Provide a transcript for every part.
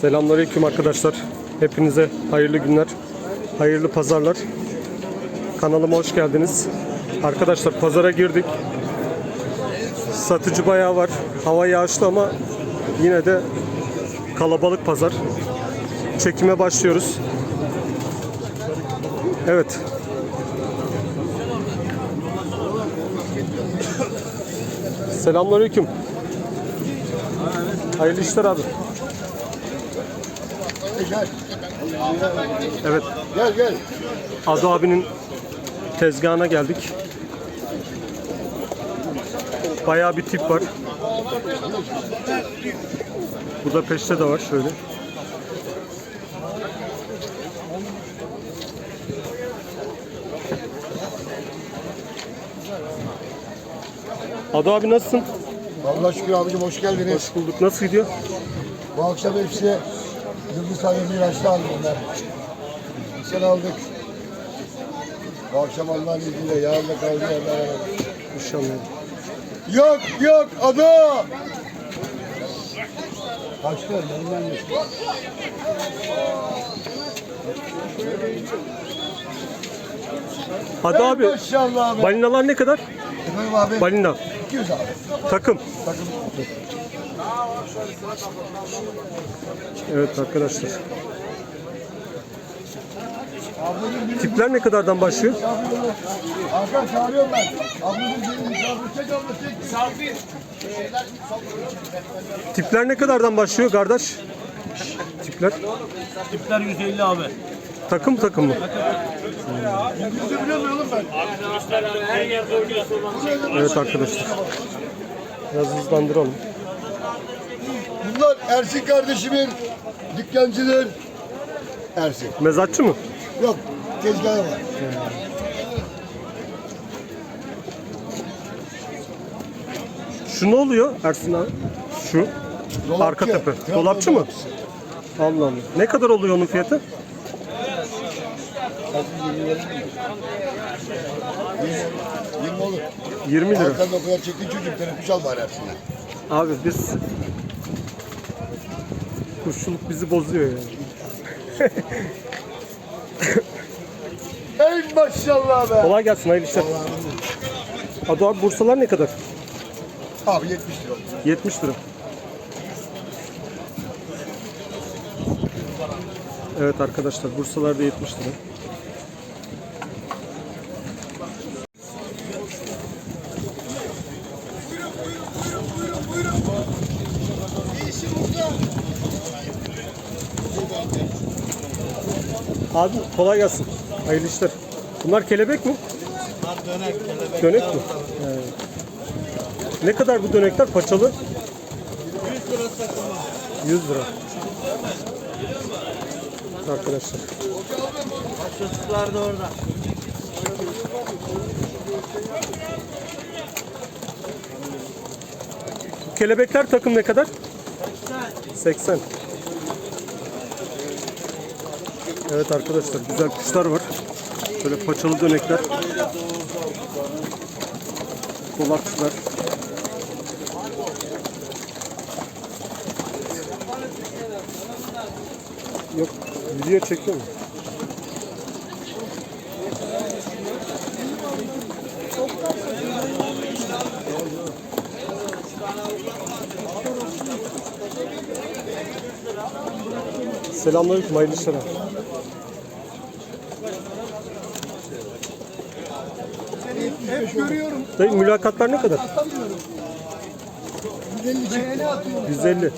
Selamünaleyküm arkadaşlar. Hepinize hayırlı günler, hayırlı pazarlar. Kanalıma hoş geldiniz. Arkadaşlar pazara girdik. Satıcı bayağı var. Hava yağışlı ama yine de kalabalık pazar. Çekime başlıyoruz. Evet. Selamünaleyküm. Hayırlı işler abi. Gel, Evet. gel, gel. Ado abinin tezgahına geldik. Bayağı bir tip var. Burada peşte de var şöyle. Ado abi nasılsın? Allah şükür abicim hoş geldiniz. Hoş bulduk. Nasıl gidiyor? Bu akşam hepsi Yıldız Hanım Miraç'ta aldı bunlar. Sen aldık. Bu akşam Allah'ın izniyle yarın da kaldı yerler. İnşallah. Yok yok adı. Kaçtı elinden geçti. Ado abi Maşallah abi. balinalar ne kadar? Efendim abi. Balina. 200 abi. Takım. Takım. Evet arkadaşlar. Tipler ne kadardan başlıyor? Hakan çağırıyorum ben. Ablacığım bir misafir çek abla çek. Tipler ne kadardan başlıyor kardeş? Tipler. Tipler 150 abi. Takım takım mı? İngilizce biliyor muyum oğlum ben? Evet arkadaşlar. Biraz hızlandıralım. Bunlar Ersin kardeşimin dükkancıdır. Ersin. Mezatçı mı? Yok tezgahı var. Şu ne oluyor Ersin abi? Şu. Dolapçı. Arka tepe. Trabzon Dolapçı mı? dolapçısı. Allah Allah. Ne kadar oluyor onun fiyatı? Yirmi- Yirmi olur. 20 lira. Arkanda o kadar çektiğin çocuk kuş al bari Ersin'e. Abi biz kuşçuluk bizi bozuyor yani. Ey maşallah be. Kolay gelsin hayırlı işler. Adı abi bursalar ne kadar? Abi 70 lira. 70 lira. Evet arkadaşlar bursalarda 70 lira. Abi kolay gelsin. Hayırlı işler. Bunlar kelebek mi? Dönek, kelebek. Dönek mi? He. Ne kadar bu dönekler paçalı? 100 lira takımı. 100 lira. Arkadaşlar. Çocuklar da orada. Kelebekler takım ne kadar? 80. Evet arkadaşlar güzel kuşlar var. Böyle paçalı dönekler. Dolapçılar. Yok video çekiyor mu? Selamünaleyküm hayırlı işler abi. Hep görüyorum. Dayı mülakatlar ne kadar? 150 çıktı. 150.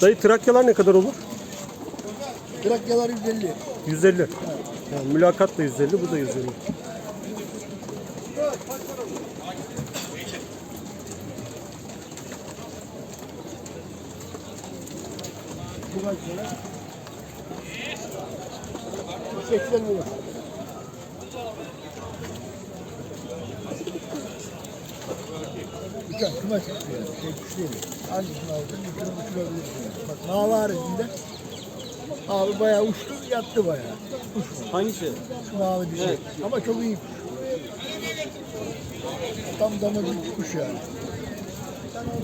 Dayı Trakyalar ne kadar olur? Trakyalar 150. 150. Yani mülakat da 150, bu da 150. Bu kaç lira? 80 lira. Dükkan kümes çıktı yani. Şey kuş değil. Hangisini aldın? Bir kilo bir kilo bilirsin. Bak mavi haricinde Abi bayağı uçtu yattı bayağı. Hangisi? Şu mavi dişi. Ama çok iyi. Tam dana bir kuş yani.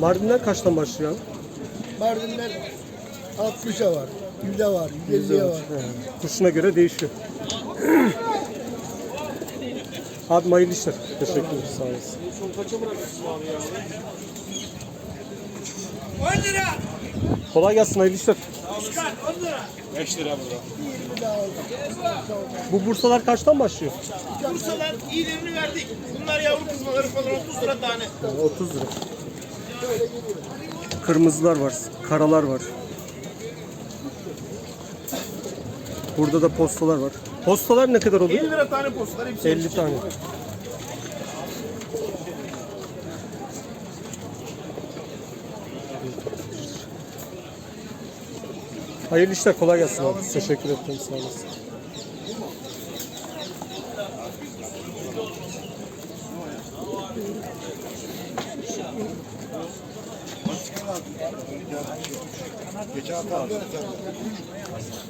Mardinler kaçtan başlıyor? Mardinler 60'a var. 100'e var. 150'ye var. He, Kuşuna göre değişiyor. Abi hayırlı işler. Teşekkür ederim. Sağ olasın. Kolay gelsin hayırlı işler. 5 lira burada. Bu bursalar kaçtan başlıyor? Bursalar iyilerini verdik. Bunlar yavru kızmaları falan 30 lira tane. Ha, 30 lira. Kırmızılar var, karalar var. Burada da postalar var. Postalar ne kadar 50 oluyor? lira tane postlar hepsi. 50 tane. Hayırlı işler, kolay gelsin abi. Teşekkür ederim, sağ olasın. Geçen hafta aldı.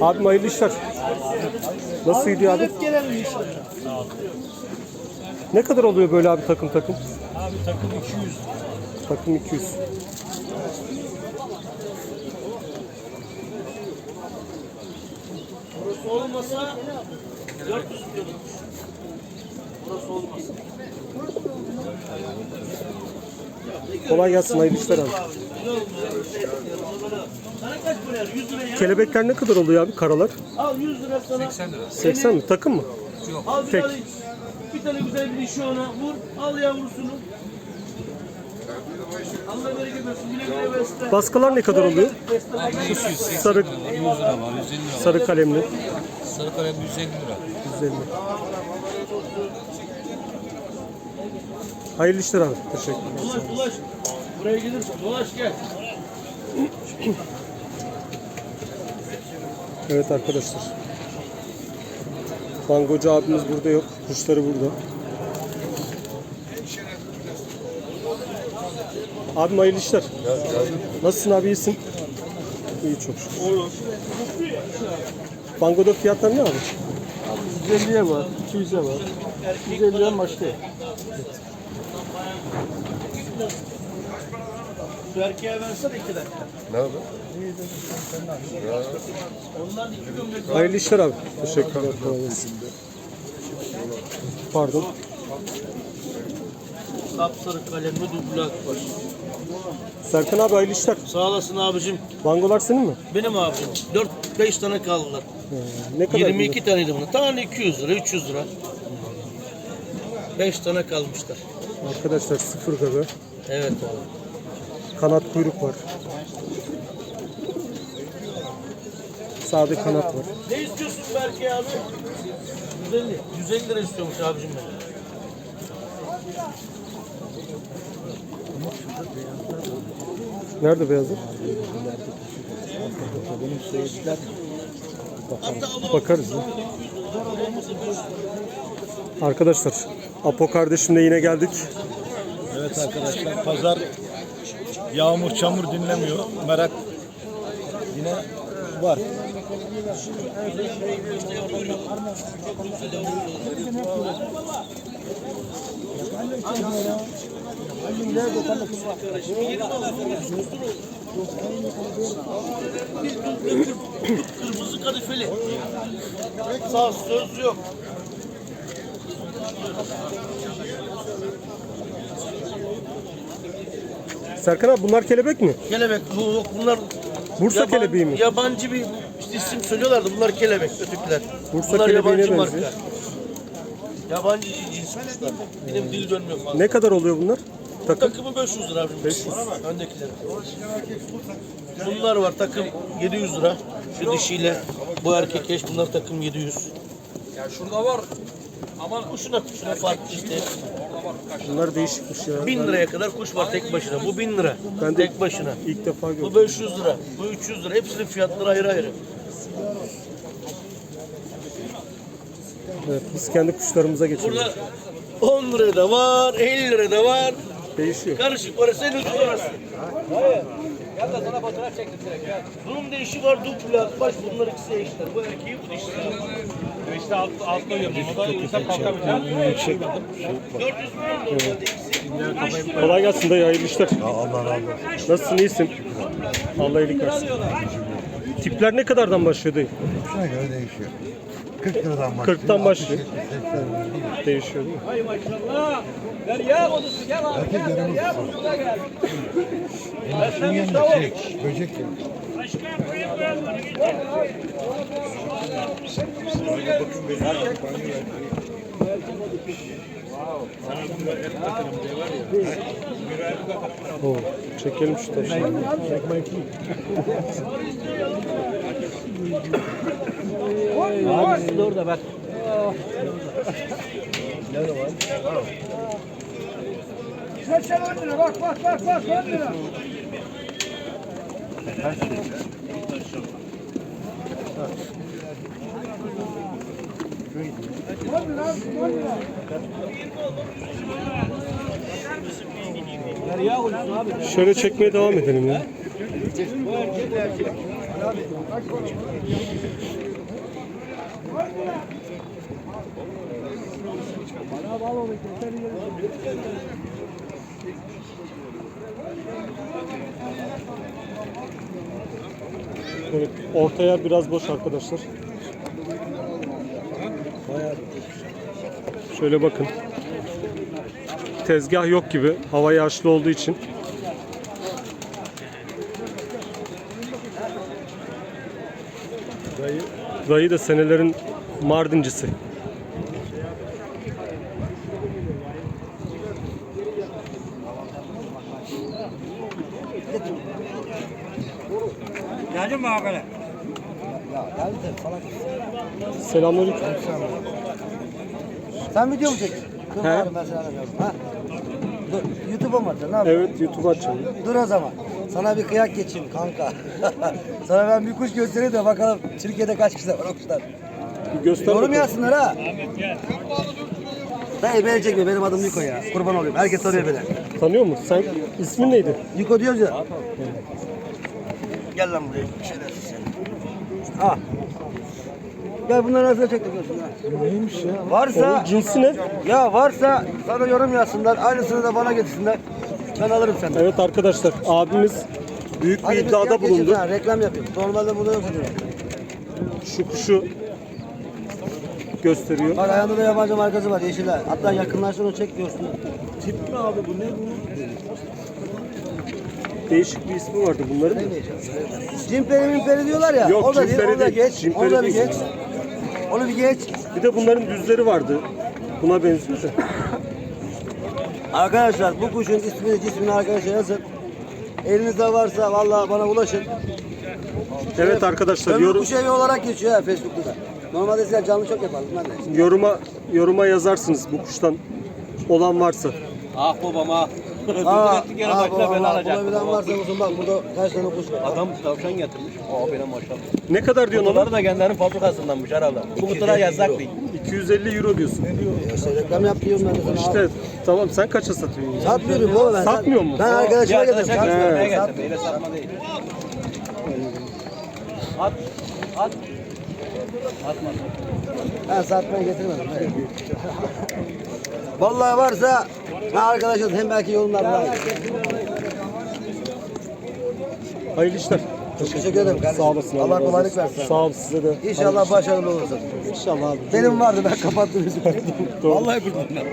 Abi hayırlı işler. Nasıl gidiyor abi? Ne kadar oluyor böyle abi takım takım? Abi takım 200. Takım 200. Burası olmasa 400 diyordum. Burası olmasa. Kolay gelsin hayırlı işler abi. Sana kaç para? 100 lira ya. Kelebekler ne kadar oluyor abi karalar? Al 100 lira sana. 80 lira. 80 mi? Takım mı? Al bir Tek. tane, bir tane güzel bir dişi ona vur. Al yavrusunu. Allah bereket versin. Güle güle besle. Baskılar ne kadar oluyor? Sarı, 100 lira var, 150 lira. sarı kalemli. Sarı kalem 150 lira. 150. Hayırlı işler abi. Teşekkürler. Dolaş dolaş. Buraya gelirsin. Dolaş gel. Evet arkadaşlar. Bangocu abimiz burada yok. Kuşları burada. Abim hayırlı işler. Nasılsın abi iyisin? İyi çok şükür. Bangoda fiyatlar ne abi? 150'ye var, 200'e var. 150'den başlıyor. Şu erkeğe versene iki dakika. Ne oldu? Ondan iki gömlek. Hayırlı işler abi. Teşekkürler. kolay gelsin. Pardon. Sapsarı kalemli dublak var. Serkan abi hayırlı işler. Sağ olasın abicim. Bangolar senin mi? Benim abicim. 4-5 tane kaldılar. Ee, ne kadar? 22 taneydi bunun. Tane 200 lira, 300 lira. 5 tane kalmışlar. Arkadaşlar sıfır gaga. Evet abi. Kanat kuyruk var. Sade kanat var. Ne istiyorsun Berke abi? 150. 150 lira istiyormuş abicim benim. Nerede beyazı? Bakarız ya. Arkadaşlar Apo kardeşimle yine geldik. Evet arkadaşlar pazar yağmur çamur dinlemiyor. Merak yine var. Kırmızı kadifeli. Sağ söz yok. Serkan abi bunlar kelebek mi? Kelebek bu bunlar Bursa kelebeği mi? Yabancı bir işte isim söylüyorlardı. Bunlar kelebek ötekiler. Bursa bunlar kelebeğine yabancı benziyor. marka. Yabancı cins kuşlar. Benim dil dönmüyor fazla. Ne kadar oluyor bunlar? takım? Takımı 500 lira abicim. 500. Öndekiler. Bunlar var takım 700 lira. Şu dişiyle bu erkek eş bunlar takım 700. Ya şurada var. Ama Kuşuna kuşuna farklı işte. Bunlar değişikmiş ya. 1000 liraya kadar kuş var tek başına. Bu 1000 lira. Ben de- tek başına. İlk defa gördüm. Bu 500 lira. Bu 300 lira. Hepsinin fiyatları ayrı ayrı. Evet, biz kendi kuşlarımıza geçelim. Burada 10 liraya da var, 50 liraya da var. Değişiyor. Karışık orası en ucuz orası. Gel de sana fotoğraf çektim direkt. Bunun değişi var dupla, baş bunlar ikisi eşler. Bu erkeği bu dişi. İşte alt, altta uyuyorum. O da uyursam kalkamayacağım. 400 milyon da normalde ikisi. Kolay gelsin dayı, hayırlı işler. Allah razı olsun. Nasılsın, iyisin? Allah iyilik versin. Tipler ne kadardan başlıyor dayı? Şuna göre değişiyor. 40 liradan başlıyor. 40'tan başlıyor. 60, 70, 80 değil. Değişiyor değil mi? Herkes yanımız Endişin yanında şey, böcek gibi. Oo, çekelim şu taşı. Orada bak. Şöyle çekmeye devam edelim ya. Evet, orta yer biraz boş arkadaşlar. Şöyle bakın. Tezgah yok gibi. Hava yağışlı olduğu için. Dayı, dayı da senelerin Mardincisi. Geldin mi abi? Selamünaleyküm. Sen video mu çekiyorsun? Dur He. bakalım ben sana anlatıyorum. Ha? Dur, YouTube'a mı atacaksın? Ne yapıyorsun? Evet YouTube açalım. Dur o zaman. Sana bir kıyak geçeyim kanka. sana ben bir kuş göstereyim de bakalım Türkiye'de kaç kişi var o kuşlar. Bir göster Yorum bakalım. yazsınlar ha. Dayı beni çekme benim adım Niko ya. Kurban olayım. Herkes soruyor beni. Tanıyor musun? Sen ismin neydi? Niko diyoruz ya. Gel lan buraya. Bir şeyler sen. Gel bunları nasıl çekiyorsun ha? Neymiş ya? Varsa Onun cinsi ne? ya varsa sana yorum yazsınlar. Aynısını da bana getirsinler. Ben alırım senden. Evet arkadaşlar abimiz büyük bir Hadi bir iddiada geçin bulundu. ha, reklam yapayım. Normalde burada diyorum. Şu kuşu gösteriyor. Bak ayağında da yabancı markası var yeşiller. Hatta yakınlaştır onu çek görsün. Tip mi abi bu ne bu? Değişik bir ismi vardı bunların. da. Cimperi mimperi diyorlar ya. Yok, o da değil, cimperi onu da değil. geç. Cimperi Onu da bir değil. geç. Onu bir geç. Bir de bunların düzleri vardı. Buna benziyor da. Arkadaşlar bu kuşun ismini cismini arkadaşa yazın. Elinizde varsa vallahi bana ulaşın. Evet arkadaşlar Ömür yorum, kuş evi olarak geçiyor ha Facebook'ta da. Normalde sizler canlı çok yapardım ben de. yoruma yoruma yazarsınız bu kuştan olan varsa. ah babam ah. Aa, başına bela alacak. Bulabilen varsa olsun bak burada kaç tane kuş var. Adam tavşan getirmiş. Aa benim maşallah. Ne kadar diyorsun ona? Da kendilerinin fabrikasındanmış herhalde. Bu kutular yasak değil. 250 euro diyorsun. İşte reklam yap diyorum ben de sana. İşte tamam sen kaça satıyorsun? Satmıyorum baba ben. Satmıyor mu? Ben arkadaşıma Bir getirdim. arkadaşa Satmıyorum. göstermeye Sat- getirdi. Öyle satma değil. At. At. Atma. Ben satmaya getirmedim. Vallahi varsa ben arkadaşım hem belki yorumlarda. Hayırlı işler. Çok teşekkür ederim kardeşim. Sağ olasın. Allah razı kolaylık olsun. versin. Sağ ol size de. İnşallah başarılı olursun. İnşallah abi. Benim vardı ben kapattım yüzümü. Doğru. Vallahi kurdum ben.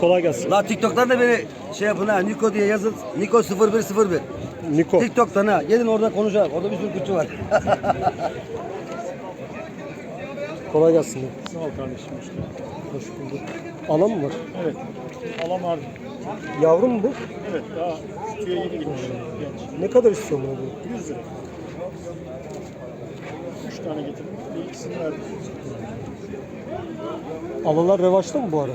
Kolay gelsin. La TikTok'tan da beni şey yapın ha Niko diye yazın. Niko 0101. Niko. TikTok'tan ha. Gelin orada konuşalım. Orada bir sürü kuşçu var. Kolay gelsin. Sağ ol kardeşim. Hoş bulduk. Alan mı var? Evet. Alam var. Yavru mu bu? Evet daha tüye yeni gitmiş. Genç. Ne kadar istiyorsun bu? 100 lira. 3 tane getirdim. Bir ikisini verdim. Alalar revaçta mı bu ara?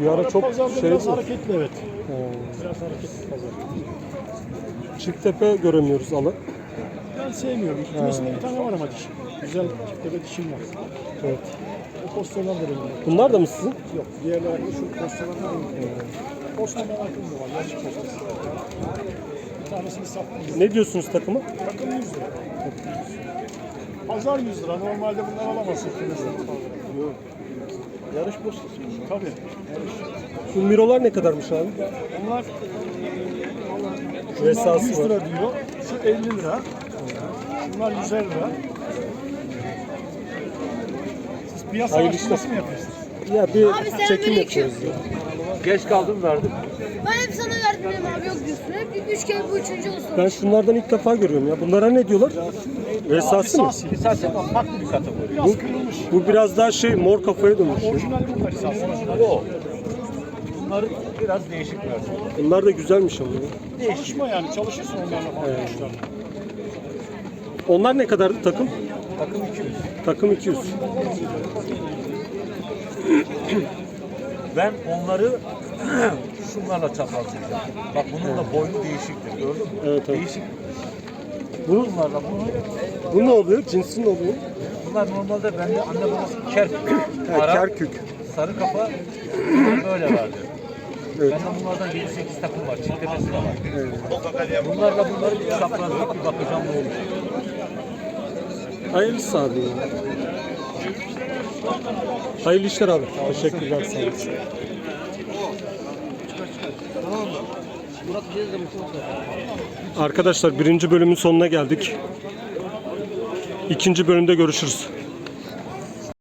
Bir ara çok Pazarda şey biraz hareketli evet. Oo. Biraz hareketli pazar. Çifttepe göremiyoruz alı. Ben sevmiyorum. Kümesinde bir tane var ama dişi. Güzel çiftede dişim var. Evet. O postadan verelim. Bunlar da mı sizin? Yok. Diğerleri şu postadan verelim. Posta merakım da var. Yarış postası. Bir tanesini sattım. Ne diyorsunuz takıma? Takım 100 lira. Pazar 100 lira. Normalde bunlar alamazsın. Yok. Yarış postası. Tabii. Bu mirolar ne kadarmış abi? Bunlar Resası Şunlar 100 var. lira diyor. Şu 50 lira. Şunlar 150 lira. Siz piyasa Hayırlı araştırması mı yapıyorsunuz? Ya bir Abi çekim yapıyoruz ya. Geç kaldım verdim. Ben hep sana verdim dedim abi yok diyorsun. Hep üç kere bu üçüncü olsun. Ben şunlardan ilk defa görüyorum ya. Bunlara ne diyorlar? Resası mı? Lisans. Lisans farklı bir kategori. Biraz kırılmış. Bu biraz daha şey mor kafaya dönmüş. Orijinal burada lisans. O. Bunların biraz değişik versiyonu. Bunlar da güzelmiş ama. ya. Çalışma yani. Çalışırsın onlarla falan kuşlarla. Onlar ne kadardı takım? Takım 200. Takım 200. Ben onları şunlarla çaprazlayacağım. Bak bunun da boynu değişiktir gördün mü? Evet, evet. Değişik. Bu, Bunlarla bunu, bu ne oluyor? Cinsi ne oluyor? bunlar normalde bende anne babası kerk. Ha, Arap, kerkük. sarı kafa böyle vardı. Evet. Bende bunlardan 7-8 takım var. Çift tepesi de var. Bunlarla bunları bir çaprazlayıp bir bakacağım ne olur. Hayırlısı abi. Hayırlı işler abi. Teşekkürler sağ olasın. Arkadaşlar birinci bölümün sonuna geldik. İkinci bölümde görüşürüz.